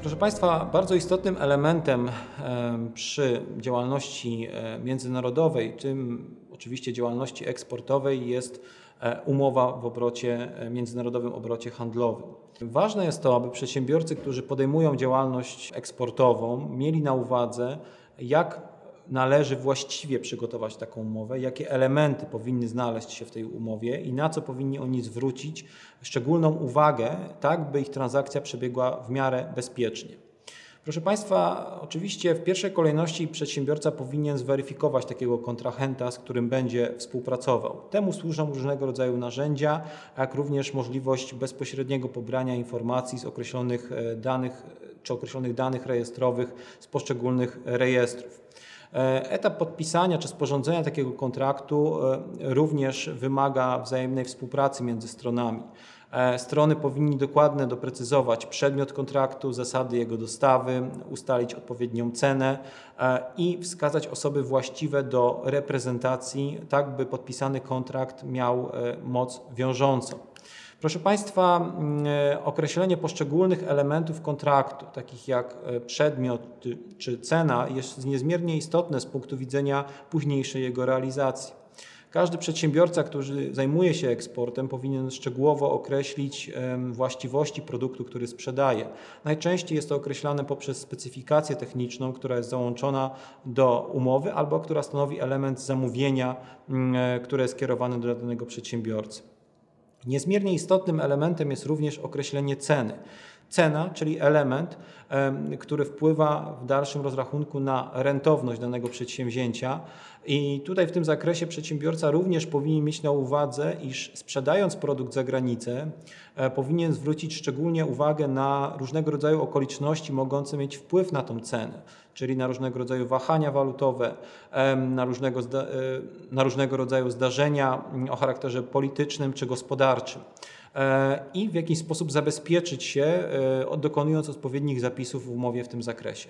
Proszę Państwa, bardzo istotnym elementem przy działalności e, międzynarodowej, tym oczywiście działalności eksportowej, jest e, umowa w obrocie, e, międzynarodowym obrocie handlowym. Ważne jest to, aby przedsiębiorcy, którzy podejmują działalność eksportową, mieli na uwadze, jak należy właściwie przygotować taką umowę, jakie elementy powinny znaleźć się w tej umowie i na co powinni oni zwrócić szczególną uwagę, tak by ich transakcja przebiegła w miarę bezpiecznie. Proszę Państwa, oczywiście w pierwszej kolejności przedsiębiorca powinien zweryfikować takiego kontrahenta, z którym będzie współpracował. Temu służą różnego rodzaju narzędzia, jak również możliwość bezpośredniego pobrania informacji z określonych e, danych czy określonych danych rejestrowych z poszczególnych rejestrów. E, etap podpisania czy sporządzenia takiego kontraktu e, również wymaga wzajemnej współpracy między stronami. E, strony powinni dokładnie doprecyzować przedmiot kontraktu, zasady jego dostawy, ustalić odpowiednią cenę i wskazać osoby właściwe do reprezentacji, tak by podpisany kontrakt miał moc wiążącą. Proszę Państwa, mm, e, określenie poszczególnych elementów kontraktu, takich jak e, przedmiot czy cena, jest niezmiernie istotne z punktu widzenia późniejszej jego realizacji. Każdy przedsiębiorca, który zajmuje się eksportem, powinien szczegółowo określić właściwości produktu, który sprzedaje. Najczęściej jest to określane poprzez specyfikację techniczną, która jest załączona do umowy albo która stanowi element zamówienia, mm, e, które jest kierowane do danego przedsiębiorcy. Niezmiernie istotnym elementem jest również określenie ceny. Cena, czyli element, który wpływa w dalszym rozrachunku na rentowność danego przedsięwzięcia. I tutaj w tym zakresie przedsiębiorca również powinien mieć na uwadze, iż sprzedając produkt za granicę, e, powinien zwrócić szczególnie uwagę na różnego rodzaju okoliczności mogące mieć wpływ na tą cenę, czyli na różnego rodzaju wahania walutowe, na różnego, e, na różnego rodzaju zdarzenia o charakterze politycznym czy gospodarczym. E, i w jakiś sposób zabezpieczyć się, dokonując odpowiednich zapisów w umowie w tym zakresie.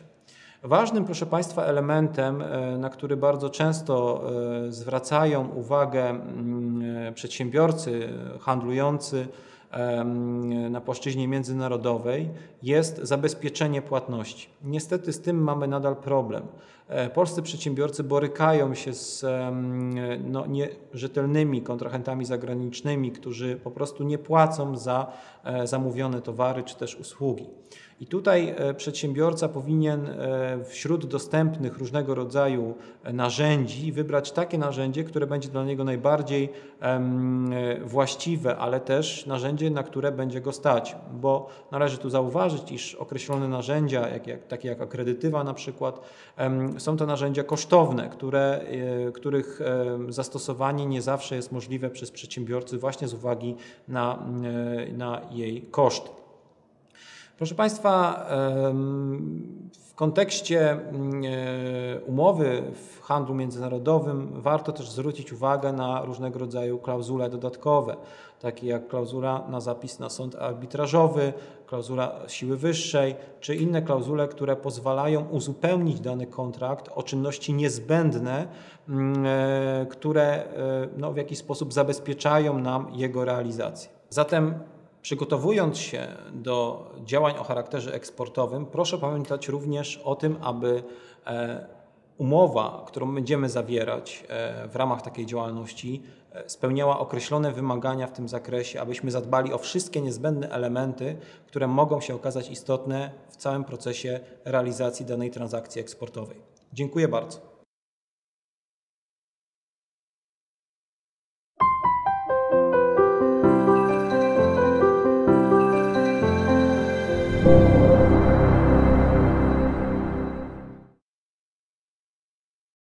Ważnym, proszę Państwa, elementem, e, na który bardzo często zwracają uwagę mm, przedsiębiorcy handlujący na płaszczyźnie międzynarodowej jest zabezpieczenie płatności. Niestety z tym mamy nadal problem. E, polscy przedsiębiorcy borykają się z no, nierzetelnymi kontrahentami zagranicznymi, którzy po prostu nie płacą za e, zamówione towary czy też usługi. I tutaj e, przedsiębiorca powinien wśród dostępnych różnego rodzaju narzędzi wybrać takie narzędzie, które będzie dla niego najbardziej właściwe, ale też narzędzie, na które będzie go stać, bo należy tu zauważyć, iż określone narzędzia, jak, jak, takie jak akredytywa na przykład, są to narzędzia kosztowne, które, e, których e, zastosowanie nie zawsze jest możliwe przez przedsiębiorcy właśnie z uwagi na, e, na jej koszt. Proszę Państwa, w kontekście umowy w handlu międzynarodowym warto też zwrócić uwagę na różnego rodzaju klauzule dodatkowe, takie jak klauzula na zapis na sąd arbitrażowy, klauzula siły wyższej, czy inne klauzule, które pozwalają uzupełnić dany kontrakt o czynności niezbędne, mm, e, które e, no, w jakiś sposób zabezpieczają nam jego realizację. Zatem Przygotowując się do działań o charakterze eksportowym, proszę pamiętać również o tym, aby e, umowa, którą będziemy zawierać e, w ramach takiej działalności, e, spełniała określone wymagania w tym zakresie, abyśmy zadbali o wszystkie niezbędne elementy, które mogą się okazać istotne w całym procesie realizacji danej transakcji eksportowej. Dziękuję bardzo.